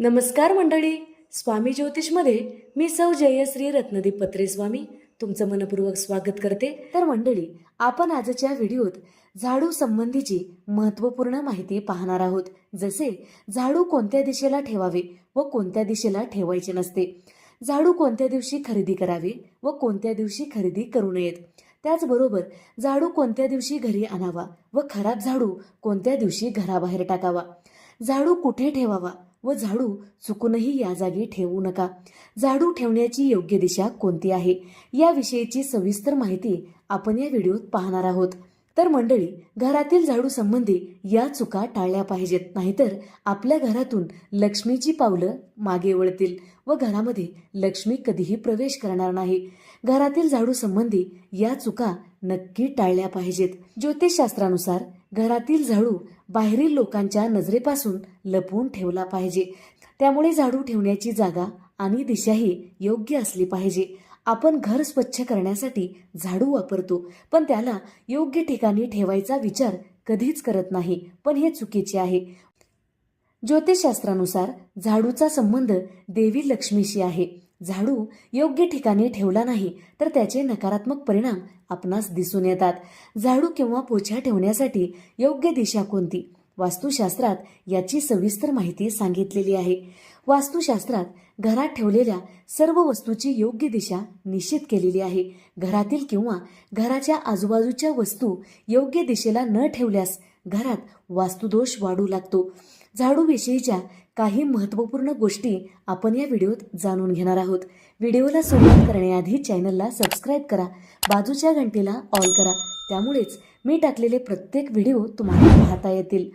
नमस्कार मंडळी. स्वामी ज्योतिषमध्ये मी सौ जयश्री रत्नदीप पत्रे स्वामी तुमचं मनपूर्वक स्वागत करते. तर मंडळी आपण आजच्या व्हिडिओत झाडू संबंधीची महत्त्वपूर्ण माहिती पाहणार आहोत. जसे झाडू कोणत्या दिशेला ठेवावे व कोणत्या दिशेला ठेवायचे नसते. झाडू कोणत्या दिवशी खरेदी करावे व कोणत्या दिवशी खरेदी करू नयेत. त्याचबरोबर झाडू कोणत्या दिवशी घरी आणावा व खराब झाडू कोणत्या दिवशी घराबाहेर टाकावा. झाडू कुठे ठेवावा व झाडू चुकूनही या जागी ठेवू नका. झाडू ठेवण्याची योग्य दिशा कोणती आहे? याविषयीची सविस्तर माहिती आपण या व्हिडिओत पाहणार आहोत. तर मंडळी घरातील झाडू संबंधी या चुका टाळल्या पाहिजेत नाहीतर आपल्या घरातून लक्ष्मीची पावलं मागे वळतील व घरामध्ये लक्ष्मी कधीही प्रवेश करणार नाही. घरातील झाडू संबंधी या चुका नक्की टाळल्या पाहिजेत. ज्योतिषशास्त्रानुसार घरातील झाडू बाहेरील लोकांच्या नजरेपासून लपवून ठेवला पाहिजे. त्यामुळे झाडू ठेवण्याची जागा आणि दिशाही योग्य असली पाहिजे. आपण घर स्वच्छ करण्यासाठी झाडू वापरतो पण त्याला योग्य ठिकाणी ठेवायचा विचार कधीच करत नाही पण हे चुकीचे आहे. ज्योतिषशास्त्रानुसार झाडूचा संबंध देवी लक्ष्मीशी आहे. झाडू योग्य ठिकाणी ठेवला नाही तर त्याचे नकारात्मक परिणाम आपणास दिसून येतात. झाडू किंवा पोछा ठेवण्यासाठी योग्य दिशा कोणती? वास्तुशास्त्रात याची सविस्तर माहिती सांगितलेली आहे. वास्तुशास्त्रात घरात ठेवलेल्या सर्व वस्तूची योग्य दिशा निश्चित केलेली आहे. घरातील किंवा घराच्या आजूबाजूच्या वस्तू योग्य दिशेला न ठेवल्यास घरात वास्तुदोष वाढू लागतो. झाडूविषयीच्या काही महत्त्वपूर्ण गोष्टी आपण या व्हिडिओत जाणून घेणार आहोत. व्हिडिओला सुरुवात करण्याआधी चॅनलला सबस्क्राईब करा बाजूच्या घंटेला ऑल करा त्यामुळेच मी टाकलेले प्रत्येक व्हिडिओ तुम्हाला पाहता येतील.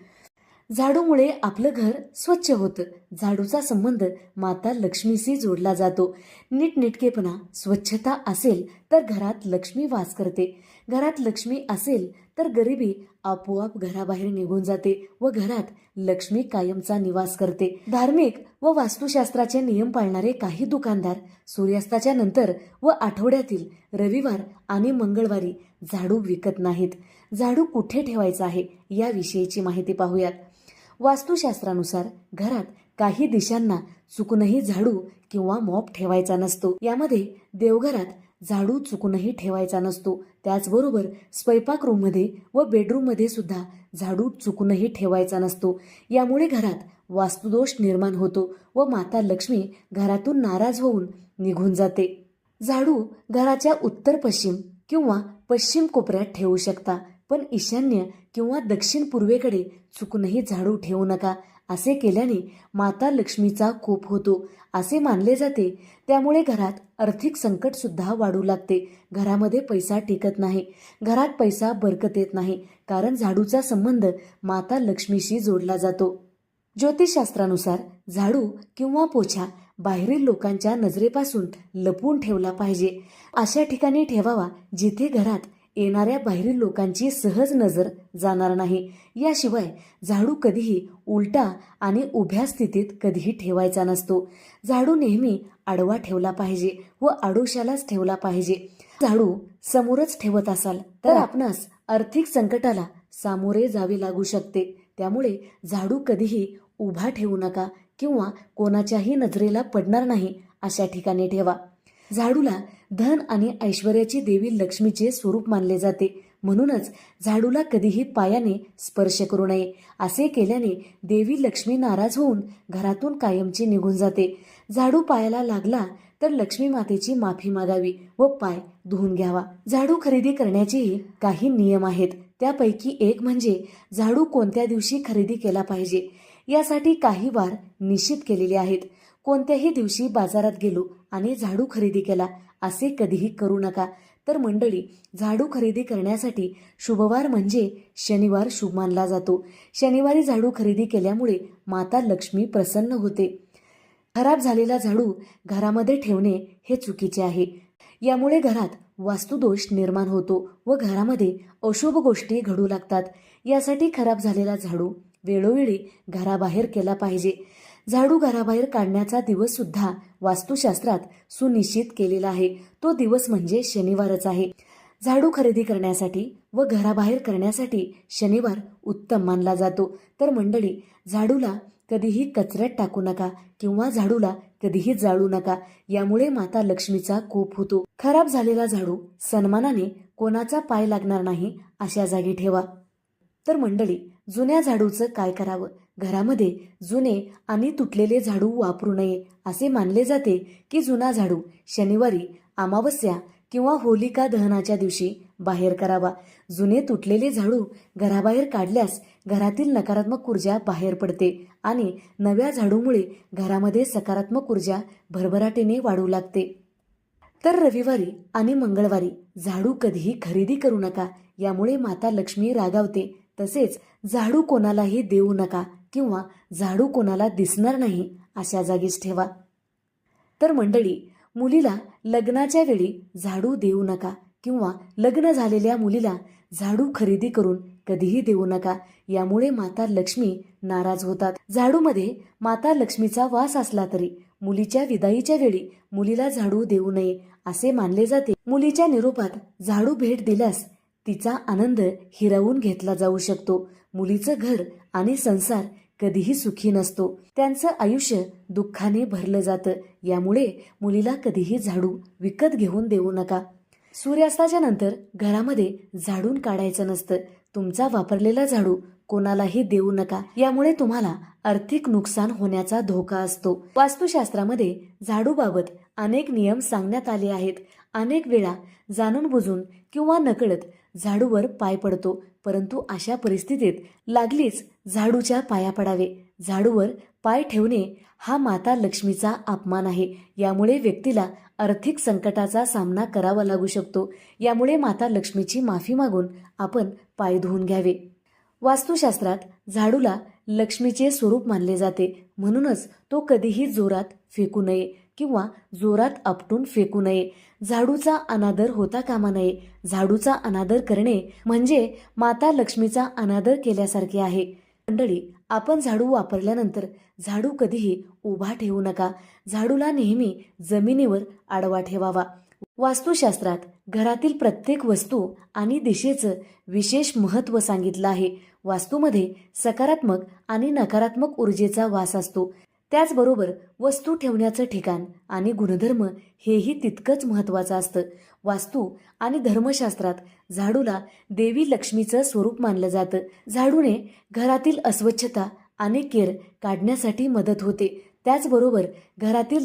झाडूमुळे आपलं घर स्वच्छ होतं. झाडूचा संबंध माता लक्ष्मीशी जोडला जातो. नीटनेटकेपणा स्वच्छता असेल तर घरात लक्ष्मी वास करते. घरात लक्ष्मी असेल तर गरिबी आपोआप घराबाहेर निघून जाते व घरात लक्ष्मी कायमचा निवास करते. धार्मिक व वास्तुशास्त्राचे नियम पाळणारे काही दुकानदार सूर्यास्ताच्या नंतर व आठवड्यातील रविवार आणि मंगळवारी झाडू विकत नाहीत. झाडू कुठे ठेवायचा आहे याविषयीची माहिती पाहूयात. वास्तुशास्त्रानुसार घरात काही दिशांना चुकूनही झाडू किंवा मॉप ठेवायचा नसतो. यामध्ये देवघरात झाडू चुकूनही ठेवायचा नसतो. त्याचबरोबर स्वयंपाकरूममध्ये व बेडरूममध्ये सुद्धा झाडू चुकूनही ठेवायचा नसतो. यामुळे घरात वास्तुदोष निर्माण होतो व माता लक्ष्मी घरातून नाराज होऊन निघून जाते. झाडू घराच्या उत्तर पश्चिम किंवा पश्चिम कोपऱ्यात ठेवू शकता. पण ईशान्य किंवा दक्षिण पूर्वेकडे चुकूनही झाडू ठेवू नका असे केल्याने माता लक्ष्मीचा खूप होतो असे मानले जाते. त्यामुळे घरात आर्थिक संकट सुद्धा वाढू लागते. घरामध्ये पैसा टिकत नाही. घरात पैसा बरकत येत नाही कारण झाडूचा संबंध माता लक्ष्मीशी जोडला जातो. ज्योतिषशास्त्रानुसार झाडू किंवा पोछा बाहेरील लोकांच्या नजरेपासून लपवून ठेवला पाहिजे. अशा ठिकाणी ठेवावा जिथे घरात येणाऱ्या बाहेरील लोकांची सहज नजर जाणार नाही. याशिवाय झाडू कधीही उलटा आणि उभ्या स्थितीत कधीही ठेवायचा नसतो. झाडू नेहमी आडवा ठेवला पाहिजे व आडोशालाच ठेवला पाहिजे. झाडू समोरच ठेवत असाल तर आपणास आर्थिक संकटाला सामोरे जावे लागू शकते. त्यामुळे झाडू कधीही उभा ठेवू नका किंवा कोणाच्याही नजरेला पडणार नाही अशा ठिकाणी ठेवा. झाडूला धन आणि ऐश्वर्याची देवी लक्ष्मीचे स्वरूप मानले जाते. म्हणूनच झाडूला कधीही पायाने स्पर्श करू नये. असे केल्याने देवी लक्ष्मी नाराज होऊन घरातून कायमची निघून जाते. झाडू पायाला लागला तर लक्ष्मी मातेची माफी मागावी व पाय धुवून घ्यावा. झाडू खरेदी करण्याचेही काही नियम आहेत. त्यापैकी एक म्हणजे झाडू कोणत्या दिवशी खरेदी केला पाहिजे? यासाठी काही वार निश्चित केलेले आहेत. कोणत्याही दिवशी बाजारात गेलो आणि झाडू खरेदी केला. असे कधीही करू नका. तर मंडळी झाडू खरेदी करण्यासाठी शुभवार म्हणजे शनिवार शुभ मानला जातो. शनिवारी झाडू खरेदी केल्यामुळे माता लक्ष्मी प्रसन्न होते. खराब झालेला झाडू घरामध्ये ठेवणे हे चुकीचे आहे. यामुळे घरात वास्तुदोष निर्माण होतो व घरामध्ये अशुभ गोष्टी घडू लागतात. यासाठी खराब झालेला झाडू वेळोवेळी घराबाहेर केला पाहिजे. झाडू घराबाहेर काढण्याचा दिवस सुद्धा वास्तुशास्त्रात सुनिश्चित केलेला आहे. तो दिवस म्हणजे शनिवारच आहे. झाडू खरेदी करण्यासाठी व घराबाहेर करण्यासाठी शनिवार उत्तम मानला जातो. तर मंडळी झाडूला कधीही कचऱ्यात टाकू नका किंवा झाडूला कधीही जाळू नका. यामुळे माता लक्ष्मीचा कोप होतो. खराब झालेला झाडू सन्मानाने कोणाचा पाय लागणार नाही अशा जागी ठेवा. तर मंडळी जुन्या झाडूचं काय करावं? घरामध्ये जुने आणि तुटलेले झाडू वापरू नये असे मानले जाते की जुना झाडू शनिवारी अमावस्या किंवा होलिका दहनाच्या दिवशी बाहेर करावा. जुने तुटलेले झाडू घराबाहेर काढल्यास घरातील नकारात्मक ऊर्जा बाहेर पडते आणि नव्या झाडूमुळे घरामध्ये सकारात्मक ऊर्जा भरभराटीने वाढू लागते. तर रविवारी आणि मंगळवारी झाडू कधीही खरेदी करू नका यामुळे माता लक्ष्मी रागावते तसेच झाडू कोणालाही देऊ नका किंवा झाडू कोणाला दिसणार नाही अशा जागीच ठेवा. तर मंडळी मुलीला लग्नाच्या वेळी झाडू देऊ नका किंवा लग्न झालेल्या मुलीला झाडू खरेदी करून कधीही देऊ नका यामुळे माता लक्ष्मी नाराज होतात. झाडूमध्ये माता लक्ष्मीचा वास असला तरी मुलीच्या विदाईच्या वेळी मुलीला झाडू देऊ नये असे मानले जाते. मुलीच्या निरोपात झाडू भेट दिल्यास तिचा आनंद हिरावून घेतला जाऊ शकतो. मुलीचं घर आणि संसार कधीही सुखी नसतो. त्यांचं आयुष्य दुःखाने भरलं जातं. यामुळे मुलीला कधीही झाडू विकत घेऊन देऊ नका. सूर्यास्ताच्या नंतर घरामध्ये झाडून काढायचं नसतं. तुमचा वापरलेला झाडू कोणालाही देऊ नका. यामुळे तुम्हाला आर्थिक नुकसान होण्याचा धोका असतो. वास्तुशास्त्रामध्ये झाडूबाबत अनेक नियम सांगण्यात आले आहेत. अनेक वेळा जाणून बुजून किंवा नकळत झाडूवर पाय पडतो परंतु अशा परिस्थितीत लागलीच झाडूच्या पाया पडावे. झाडूवर पाय ठेवणे हा माता लक्ष्मीचा अपमान आहे. यामुळे व्यक्तीला आर्थिक संकटाचा सामना करावा लागू शकतो. यामुळे माता लक्ष्मीची माफी मागून आपण पाय धुवून घ्यावे. वास्तुशास्त्रात झाडूला लक्ष्मीचे स्वरूप मानले जाते. म्हणूनच तो कधीही जोरात फेकू नये. किंवा जोरात आपटून फेकू नये. झाडूचा अनादर होता कामा नये. झाडूचा अनादर करणे म्हणजे माता लक्ष्मीचा अनादर केल्यासारखे आहे. मंडळी आपण झाडू वापरल्यानंतर झाडू कधीही उभा ठेवू नका. झाडूला नेहमी जमिनीवर आडवा ठेवावा. वास्तुशास्त्रात घरातील प्रत्येक वस्तू आणि दिशेचं विशेष महत्त्व सांगितलं आहे. वास्तूमध्ये सकारात्मक आणि नकारात्मक ऊर्जेचा वास असतो. त्याचबरोबर वस्तू ठेवण्याचं ठिकाण आणि गुणधर्म हेही तितकंच महत्त्वाचं असतं. वास्तू आणि धर्मशास्त्रात झाडूला देवी लक्ष्मीचं स्वरूप मानलं जातं. झाडूने घरातील अस्वच्छता आणि केर काढण्यासाठी मदत होते. त्याचबरोबर घरातील